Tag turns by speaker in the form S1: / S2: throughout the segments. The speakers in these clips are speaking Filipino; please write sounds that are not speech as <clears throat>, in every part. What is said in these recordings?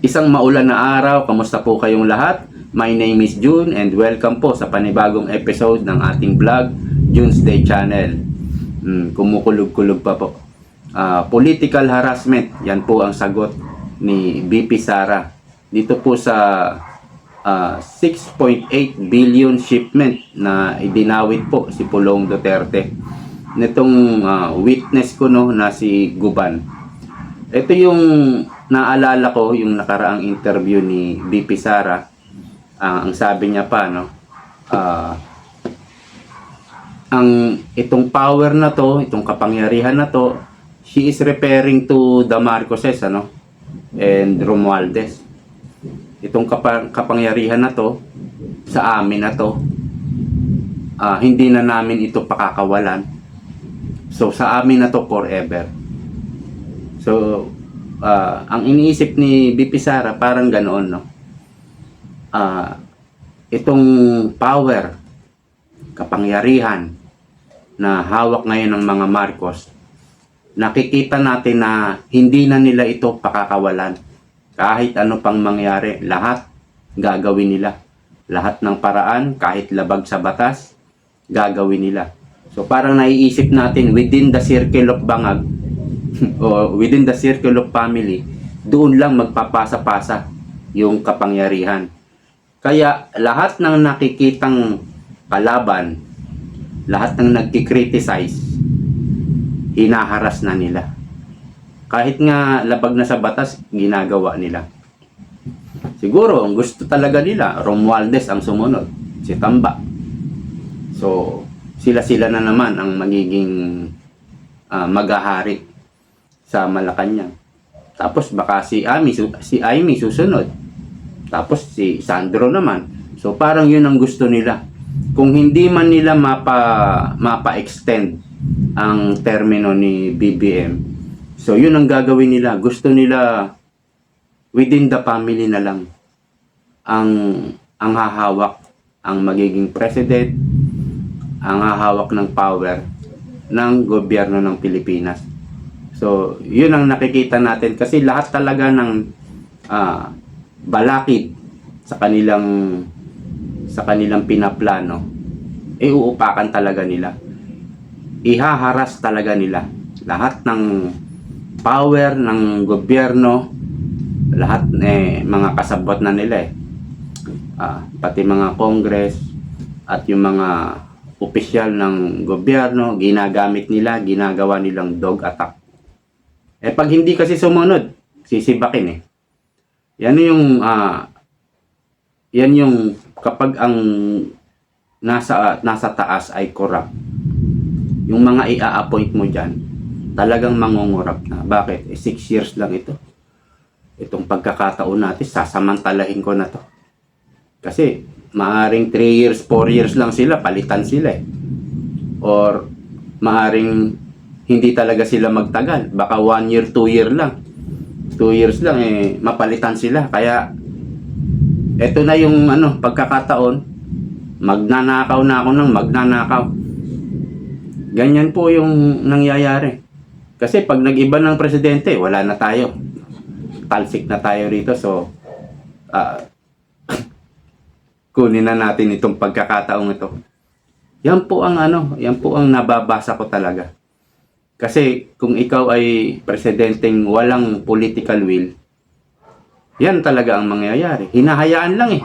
S1: Isang maulan na araw, kamusta po kayong lahat? My name is June and welcome po sa panibagong episode ng ating vlog, June's Day Channel. Hmm, kumukulog-kulog pa po. Ah, political harassment, yan po ang sagot ni BP Sara. Dito po sa ah, 6.8 billion shipment na idinawit po si Pulong Duterte. Nitong ah, witness ko no na si Guban. Ito yung naalala ko yung nakaraang interview ni BP Sara. Ah, ang sabi niya pa no, ah, ang itong power na to, itong kapangyarihan na to, she is referring to the Marcoses ano and Romualdez. Itong kapa- kapangyarihan na to sa amin na to ah, hindi na namin ito pakakawalan. So sa amin na to forever. So, ah, ang iniisip ni BP Sara parang ganoon, no? Ah, itong power, kapangyarihan na hawak ngayon ng mga Marcos, nakikita natin na hindi na nila ito pakakawalan. Kahit ano pang mangyari, lahat gagawin nila. Lahat ng paraan, kahit labag sa batas, gagawin nila. So parang naiisip natin within the circle of bangag, <laughs> o within the circle of family, doon lang magpapasa-pasa yung kapangyarihan. Kaya lahat ng nakikitang kalaban, lahat ng nagki-criticize, hinaharas na nila. Kahit nga labag na sa batas, ginagawa nila. Siguro, ang gusto talaga nila, Romualdez ang sumunod, si Tamba. So, sila-sila na naman ang magiging ah, maghahari sa Malacanang. Tapos baka si su- si Amy susunod. Tapos si Sandro naman. So parang yun ang gusto nila. Kung hindi man nila mapa mapa-extend ang termino ni BBM. So yun ang gagawin nila. Gusto nila within the family na lang ang ang hahawak ang magiging president ang hahawak ng power ng gobyerno ng Pilipinas. So, yun ang nakikita natin kasi lahat talaga ng ah, balakid sa kanilang sa kanilang pinaplano eh uupakan talaga nila. Ihaharas talaga nila lahat ng power ng gobyerno, lahat eh mga kasabot na nila eh. Ah, pati mga congress at yung mga opisyal ng gobyerno, ginagamit nila, ginagawa nilang dog attack. Eh pag hindi kasi sumunod, sisibakin eh. Yan yung ah yan yung kapag ang nasa nasa taas ay corrupt. Yung mga i-appoint mo diyan, talagang mangungurap na. Bakit? Eh, six years lang ito. Itong pagkakataon natin, sasamantalahin ko na to. Kasi, maaring 3 years, 4 years lang sila, palitan sila eh. Or, maaring hindi talaga sila magtagal. Baka 1 year, 2 year lang. 2 years lang eh, mapalitan sila. Kaya, eto na yung ano, pagkakataon, magnanakaw na ako ng magnanakaw. Ganyan po yung nangyayari. Kasi pag nag-iba ng presidente, wala na tayo. Talsik na tayo rito. So, ah, <coughs> kunin na natin itong pagkakataong ito. Yan po ang ano, yan po ang nababasa ko talaga. Kasi kung ikaw ay presidenteng walang political will, yan talaga ang mangyayari. Hinahayaan lang eh.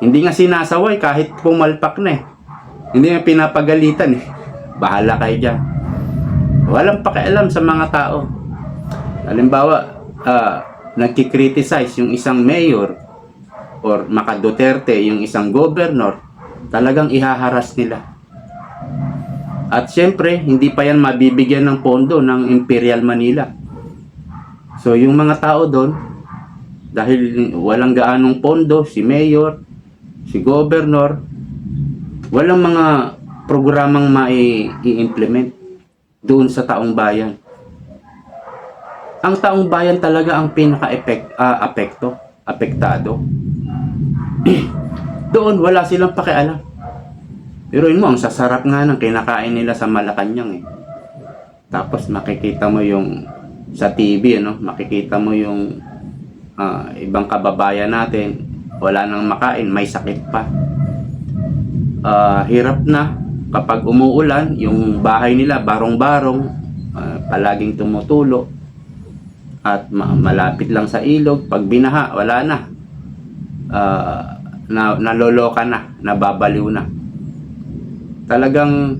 S1: Hindi nga sinasaway kahit pumalpak na eh. Hindi nga pinapagalitan eh. Bahala kayo dyan. Walang pakialam sa mga tao. Halimbawa, ah, nagkikriticize yung isang mayor or Maka Duterte, yung isang governor, talagang ihaharas nila. At syempre, hindi pa yan mabibigyan ng pondo ng Imperial Manila. So, yung mga tao doon, dahil walang gaanong pondo, si mayor, si governor, walang mga programang mai-implement doon sa taong bayan. Ang taong bayan talaga ang pinaka-epek, ah, apekto, apektado. <clears throat> doon wala silang pakialam. Yun mo, ang sasarap nga ng kinakain nila sa Malacanang eh. Tapos makikita mo yung sa TV, ano, makikita mo yung ah, ibang kababayan natin, wala nang makain, may sakit pa. Ah, hirap na kapag umuulan, yung bahay nila barong-barong, ah, palaging tumutulo. At ma- malapit lang sa ilog, pag binaha, wala na. Ah, na naloloka na, nababaliw na. Talagang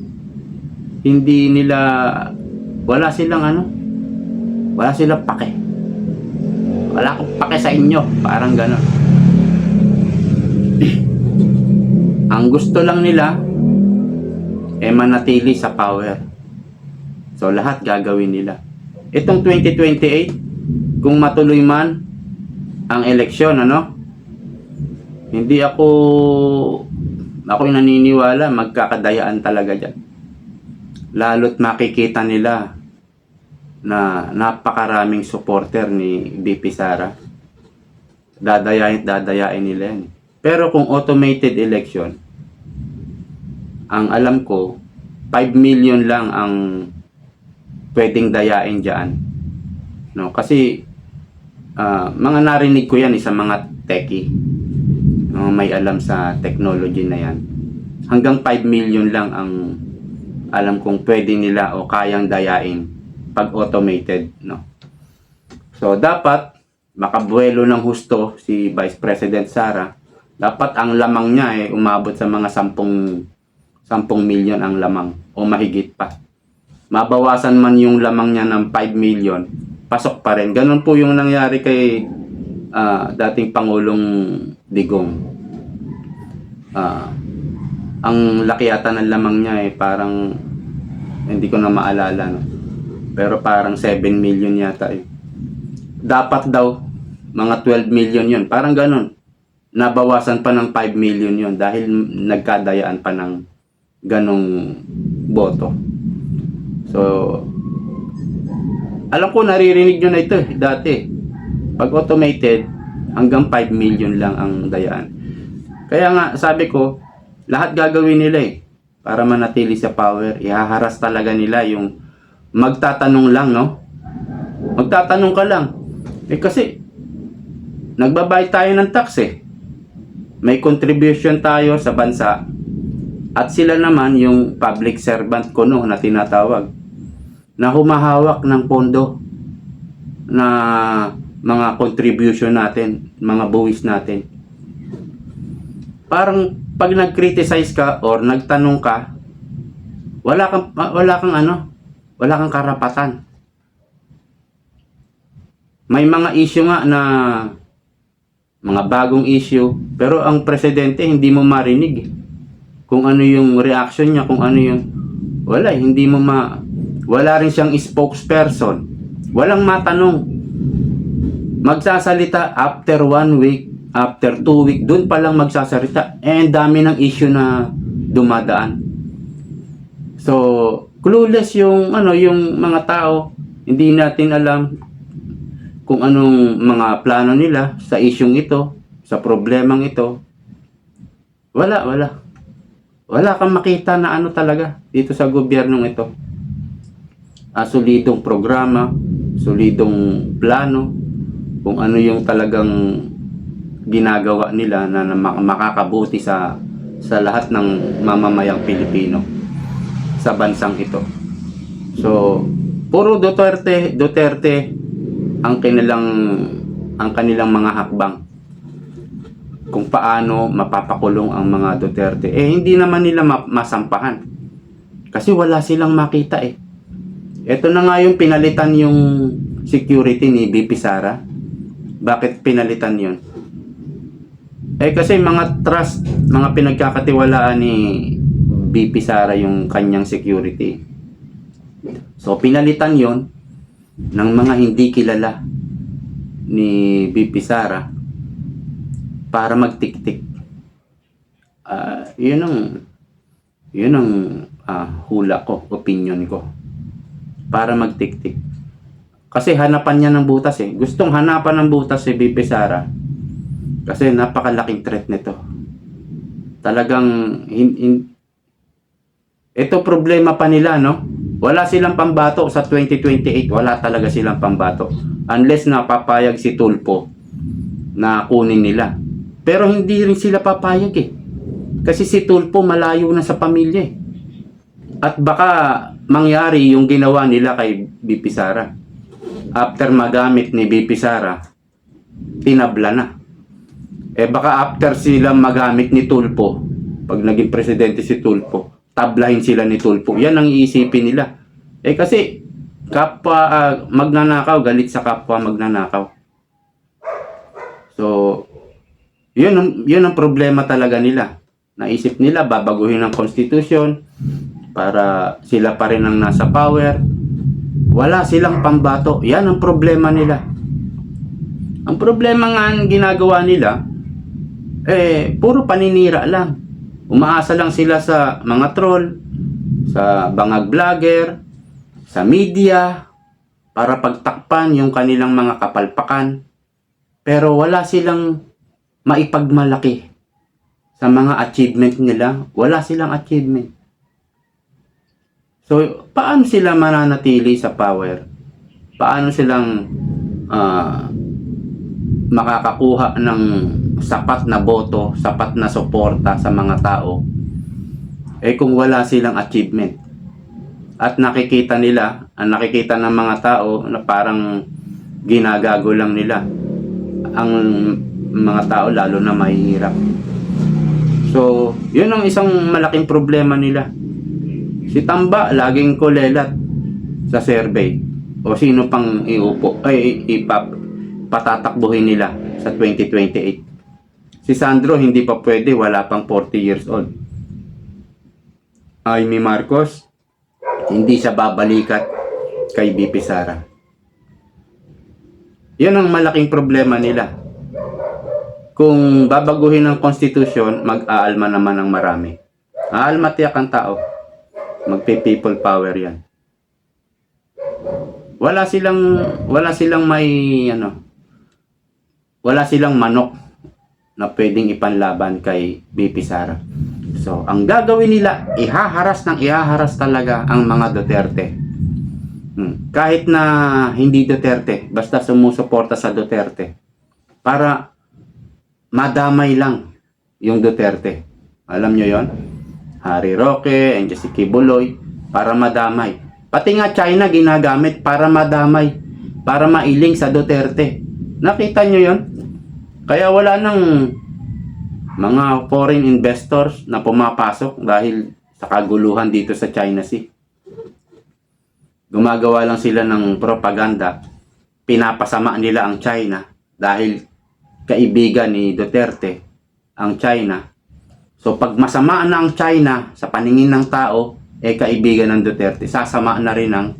S1: hindi nila wala silang ano, wala silang pake. Wala akong pake sa inyo, parang gano'n. <clears throat> Ang gusto lang nila eh manatili sa power. So lahat gagawin nila. Itong 2028, kung matuloy man ang eleksyon, ano? Hindi ako ako naniniwala magkakadayaan talaga diyan. Lalo't makikita nila na napakaraming supporter ni BP Sara. Dadayain dadayain nila yan. Pero kung automated election, ang alam ko, 5 million lang ang pwedeng dayain dyan. No, kasi ah, mga narinig ko yan eh, sa mga techie. Mga may alam sa technology na yan. Hanggang 5 million lang ang alam kong pwede nila o kayang dayain pag automated, no. So dapat makabuelo ng husto si Vice President Sara. Dapat ang lamang niya ay umabot sa mga 10 10 million ang lamang o mahigit pa. Mabawasan man yung lamang niya ng 5 million, pasok pa rin. Ganun po yung nangyari kay ah, dating Pangulong Digong. Ah, ang laki yata ng lamang niya ay parang hindi ko na maalala no. Pero parang 7 million yata eh. Dapat daw mga 12 million yun. Parang ganun. Nabawasan pa ng 5 million yun dahil nagkadayaan pa ng ganong boto. So, alam ko naririnig nyo na ito eh, dati. Pag automated, hanggang 5 million lang ang dayaan. Kaya nga, sabi ko, lahat gagawin nila eh. Para manatili sa power. Ihaharas talaga nila yung magtatanong lang, no? Magtatanong ka lang. Eh kasi, nagbabayad tayo ng tax eh. May contribution tayo sa bansa. At sila naman yung public servant ko no na tinatawag na humahawak ng pondo na mga contribution natin, mga buwis natin. Parang pag nag-criticize ka or nagtanong ka, wala kang wala kang ano, wala kang karapatan. May mga issue nga na mga bagong issue, pero ang presidente hindi mo marinig kung ano yung reaction niya, kung ano yung wala, hindi mo ma wala rin siyang spokesperson. Walang matanong. Magsasalita after one week, after two week, dun pa lang magsasalita. Eh, ang dami ng issue na dumadaan. So, clueless yung ano yung mga tao. Hindi natin alam kung anong mga plano nila sa isyong ito, sa problemang ito. Wala, wala. Wala kang makita na ano talaga dito sa gobyernong ito. Ah, solidong programa, solidong plano, kung ano yung talagang ginagawa nila na, na mak- makakabuti sa sa lahat ng mamamayang Pilipino sa bansang ito. So, puro Duterte, Duterte ang kanilang ang kanilang mga hakbang kung paano mapapakulong ang mga Duterte. Eh, hindi naman nila ma- masampahan. Kasi wala silang makita eh. Ito na nga yung pinalitan yung security ni BP Sara. Bakit pinalitan yun? Eh kasi mga trust, mga pinagkakatiwalaan ni BP Sara yung kanyang security. So pinalitan yon ng mga hindi kilala ni BP Sara para magtiktik. Ah, yun ang yun ang ah, hula ko, opinion ko. Para magtiktik. Kasi hanapan niya ng butas eh. Gustong hanapan ng butas si BP Sara. Kasi napakalaking threat nito. Talagang hin, hin- ito problema pa nila, no? Wala silang pambato sa 2028. Wala talaga silang pambato. Unless napapayag si Tulpo na kunin nila. Pero hindi rin sila papayag eh. Kasi si Tulpo malayo na sa pamilya eh. At baka mangyari yung ginawa nila kay BP Sara. After magamit ni BP Sara, tinabla na. Eh baka after sila magamit ni Tulpo, pag naging presidente si Tulpo, tablahin sila ni Tulpo. Yan ang iisipin nila. Eh kasi kapwa ah, magnanakaw, galit sa kapwa magnanakaw. So, yun, ang- yun ang problema talaga nila. Naisip nila, babaguhin ang constitution para sila pa rin ang nasa power. Wala silang pambato. Yan ang problema nila. Ang problema nga ang ginagawa nila, eh, puro paninira lang. Umaasa lang sila sa mga troll, sa bangag vlogger, sa media, para pagtakpan yung kanilang mga kapalpakan. Pero wala silang maipagmalaki sa mga achievement nila. Wala silang achievement. So, paano sila mananatili sa power? Paano silang ah, makakakuha ng sapat na boto, sapat na suporta sa mga tao? Eh kung wala silang achievement. At nakikita nila, ang nakikita ng mga tao na parang ginagago lang nila ang mga tao lalo na mahihirap. So, yun ang isang malaking problema nila. Si Tamba, laging kulelat sa survey. O sino pang iupo, ay ipap, patatakbuhin nila sa 2028. Si Sandro, hindi pa pwede, wala pang 40 years old. Amy Marcos, hindi siya babalikat kay BP Sara. Yan ang malaking problema nila. Kung babaguhin ang konstitusyon, mag-aalma naman ng marami. Aalma tiyak ang tao. Magpe-people power yan. Wala silang wala silang may ano wala silang manok na pwedeng ipanlaban kay BP Sara. So, ang gagawin nila, ihaharas ng ihaharas talaga ang mga Duterte. Hmm. Kahit na hindi Duterte, basta sumusuporta sa Duterte. Para madamay lang yung Duterte. Alam nyo yon? Harry Roque, and si Kibuloy, para madamay. Pati nga China ginagamit para madamay. Para mailing sa Duterte. Nakita nyo yon? Kaya wala nang mga foreign investors na pumapasok dahil sa kaguluhan dito sa China Sea. Gumagawa lang sila ng propaganda. Pinapasama nila ang China dahil kaibigan ni Duterte ang China. So pag masama na ang China sa paningin ng tao, eh kaibigan ng Duterte, sasama na rin ang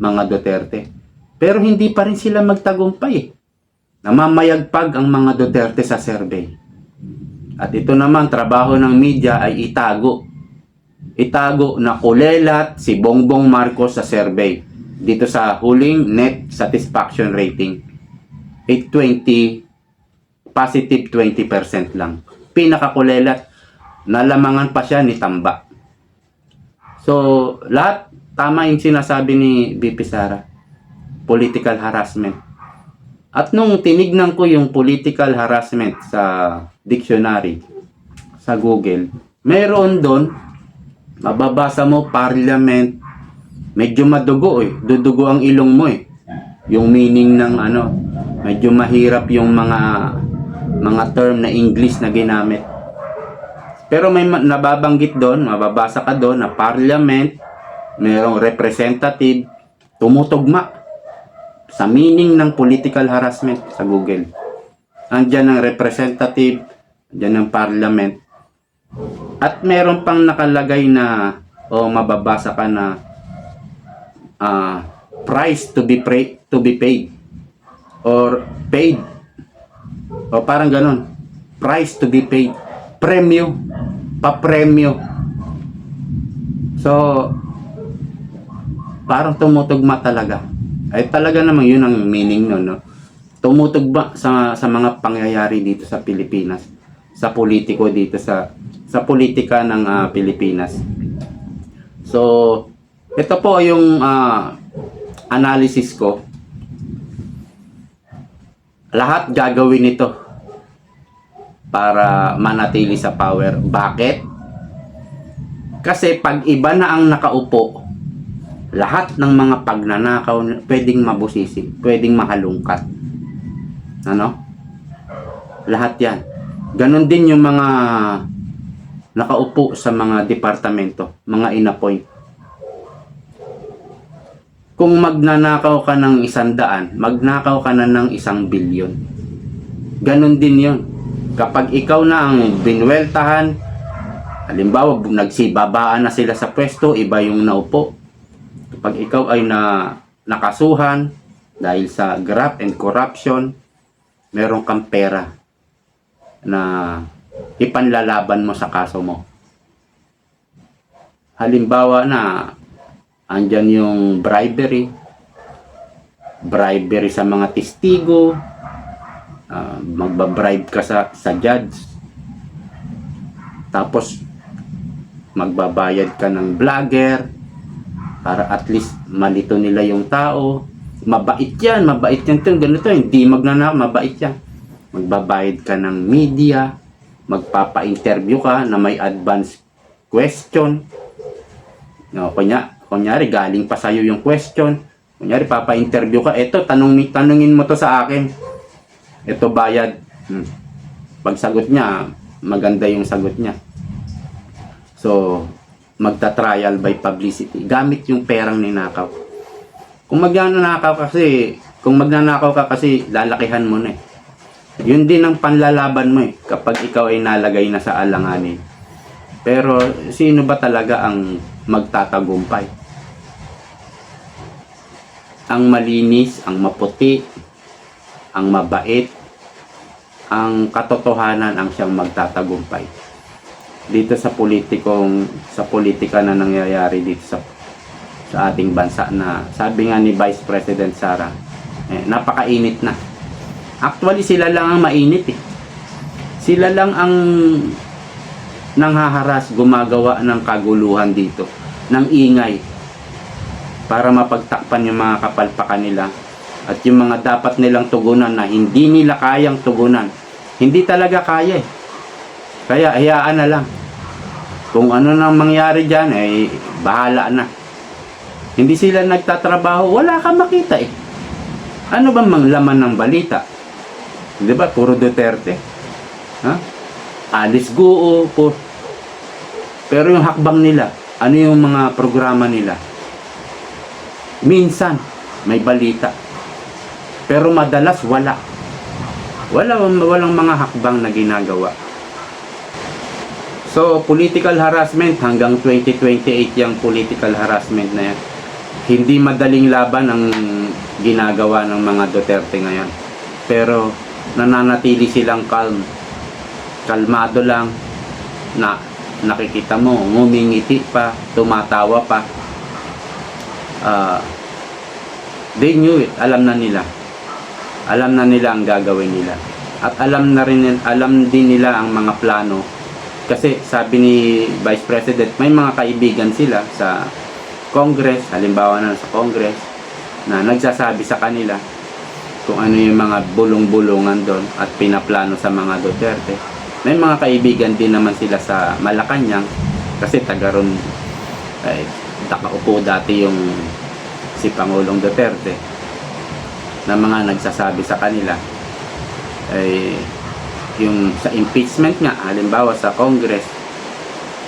S1: mga Duterte. Pero hindi pa rin sila magtagumpay. eh. Namamayagpag ang mga Duterte sa survey. At ito naman, trabaho ng media ay itago. Itago na kulelat si Bongbong Marcos sa survey. Dito sa huling net satisfaction rating. 820, positive 20% lang. Pinakakulelat, nalamangan pa siya ni Tamba. So, lahat tama yung sinasabi ni BP Sara. Political harassment. At nung tinignan ko yung political harassment sa dictionary, sa Google, meron doon, mababasa mo parliament, medyo madugo eh, dudugo ang ilong mo eh. Yung meaning ng ano, medyo mahirap yung mga mga term na English na ginamit. Pero may ma- nababanggit doon, mababasa ka doon na parliament, merong representative, tumutugma sa meaning ng political harassment sa Google. Andiyan ang representative, andiyan ang parliament. At meron pang nakalagay na o mababasa ka na ah, price to be pra- to be paid. Or paid. O parang ganon price to be paid. Premyo pa-premyo so parang tumutugma talaga ay talaga namang yun ang meaning nun no tumutugma sa sa mga pangyayari dito sa Pilipinas sa politiko dito sa sa politika ng ah, Pilipinas so ito po yung ah, analysis ko lahat gagawin ito para manatili sa power. Bakit? Kasi pag iba na ang nakaupo, lahat ng mga pagnanakaw pwedeng mabusisi, pwedeng mahalungkat. Ano? Lahat yan. Ganon din yung mga nakaupo sa mga departamento, mga inappoint. Kung magnanakaw ka ng isang daan, magnakaw ka na ng isang bilyon. Ganon din yon. Kapag ikaw na ang binweltahan, halimbawa nagsibabaan na sila sa pwesto, iba yung naupo. Kapag ikaw ay na nakasuhan dahil sa graft and corruption, meron kang pera na ipanlalaban mo sa kaso mo. Halimbawa na andyan yung bribery, bribery sa mga testigo, ah, magbabribe ka sa, sa judge, tapos magbabayad ka ng vlogger para at least malito nila yung tao. Mabait yan, mabait yan. Ito, ganito, hindi magnana, mabait yan. Magbabayad ka ng media, magpapa-interview ka na may advance question. No, kunya, kunyari galing pa sa'yo yung question. Kunyari papa-interview ka, eto tanong tanungin mo to sa akin. Ito bayad. Hmm. Pag sagot niya, maganda yung sagot niya. So, magta-trial by publicity. Gamit yung perang ninakaw. Kung magnanakaw kasi, kung magnanakaw ka kasi, lalakihan mo na eh. Yun din ang panlalaban mo eh, kapag ikaw ay nalagay na sa alanganin. Pero, sino ba talaga ang magtatagumpay? Ang malinis, ang maputi, ang mabait, ang katotohanan ang siyang magtatagumpay. Dito sa politikong sa politika na nangyayari dito sa sa ating bansa na sabi nga ni Vice President Sara, eh, napakainit na. Actually sila lang ang mainit eh. Sila lang ang nanghaharas, gumagawa ng kaguluhan dito, ng ingay para mapagtakpan yung mga kapalpakan nila at yung mga dapat nilang tugunan na hindi nila kayang tugunan. Hindi talaga kaya eh. Kaya hayaan na lang. Kung ano nang mangyari dyan, eh, bahala na. Hindi sila nagtatrabaho, wala kang makita eh. Ano ba mang laman ng balita? Di ba? Puro Duterte. Ha? Alice Guo, po. Pero yung hakbang nila, ano yung mga programa nila? Minsan, may balita. Pero madalas, wala. Wala, walang mga hakbang na ginagawa. So, political harassment hanggang 2028 yung political harassment na yan. Hindi madaling laban ang ginagawa ng mga Duterte ngayon. Pero nananatili silang calm. Kalmado lang na nakikita mo, ngumingiti pa, tumatawa pa. Ah, they knew it. Alam na nila. Alam na nila ang gagawin nila. At alam na rin alam din nila ang mga plano kasi sabi ni Vice President, may mga kaibigan sila sa Congress, halimbawa na sa Congress, na nagsasabi sa kanila kung ano yung mga bulong-bulungan doon at pinaplano sa mga Duterte. May mga kaibigan din naman sila sa Malacanang kasi taga ron ay nakaupo dati yung si Pangulong Duterte na mga nagsasabi sa kanila ay yung sa impeachment nga, halimbawa sa Congress,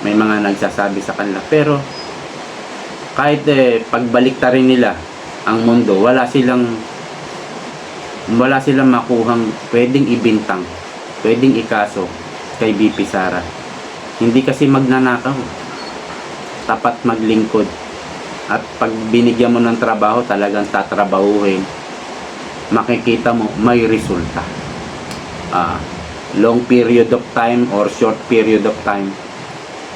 S1: may mga nagsasabi sa kanila. Pero, kahit eh, pagbalik rin nila ang mundo, wala silang wala silang makuhang pwedeng ibintang, pwedeng ikaso kay BP Sara. Hindi kasi magnanakaw. Tapat maglingkod. At pag binigyan mo ng trabaho, talagang tatrabahuhin. Makikita mo, may resulta. Ah, long period of time or short period of time,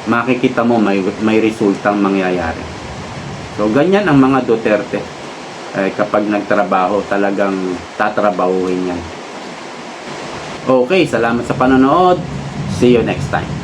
S1: makikita mo may, may resultang mangyayari. So, ganyan ang mga Duterte. Eh, kapag nagtrabaho, talagang tatrabahuhin yan. Okay, salamat sa panonood. See you next time.